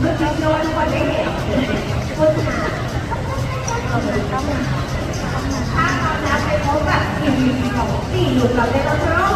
เมื่อกี้เชื่อว่าทุกคนได้เห็นโฆษณาถ้าเราแล้วไปพบกับทีวีของสี่หนุ่มเราได้แล้วเนาะ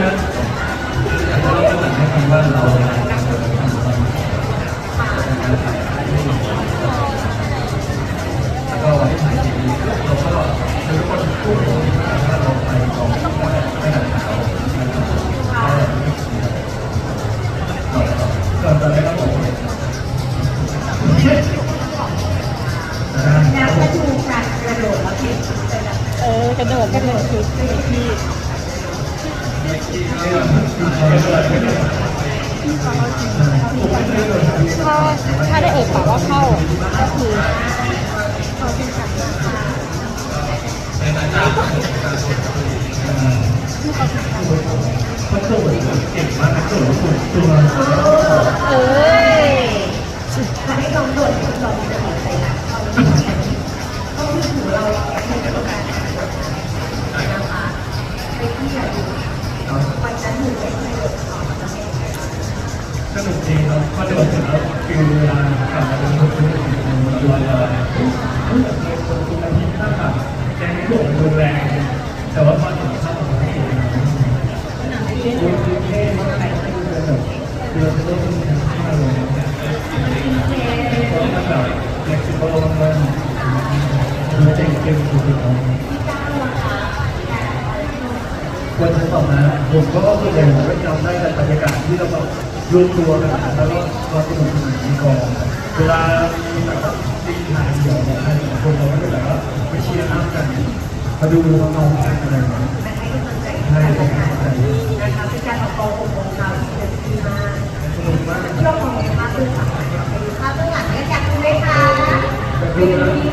รักมากเลยพี่แพ้น่ารักโอ้ยหอยเรียนนี่น่ารักที่สุดในโลกเลยแล้วก็ดูการกระโดดแล้วเห็นเออกระโดดกระโดดคือพี่ ได้เอ่ยปากว่าเข้าก็คือเขาเป็นสัตว์เอ้ยถ้าให้ลองโดดลองจะมีใส่หลังเข้าก็คือหูเราให้กับการนะคะไปที่อยากดูวันนั้นหนูได้ประโยชน์ของประเทศสนุกดีครับพอจะบอกถึงแล้วฟิลเวลากลับมาเป็นคนที่เป็นตัวอะไรรู้สึกเลยคนทุกอาทิตย์ถ้ากไม่ถูกรุนแรง แต่ว่าพอถึงเข้าของที่ดูดูเท่มากเลยคือแบเรือจะต้องมีทั้งห้าเลยเพราะมันแบบเล็กซิโบมันดูเจ๋งเก่งสุดๆ วรจะตอบนะผมก็ส่วนใหญ่ผมก็จำได้แต่บรรยากาศที่เราแบบรวมตัวกันแล้วก็เรามสนุกสนานในกองเวลามีแบบตีทางเดี่ยวเนี่ยคนเราก็จะแบบว่าไปเชียร์น้ำกันมาดูน้องๆกันอะไรอย่างเงี้ยให้กำลังใจใช่ผมเข้าใจนะคะเป็นการออกกองของเราที่เป็นที่มากสนุกมากที่เรามองภาพเบื้องหลังไปดูภาพเบื้องหลังกันอยากดูไหมคะ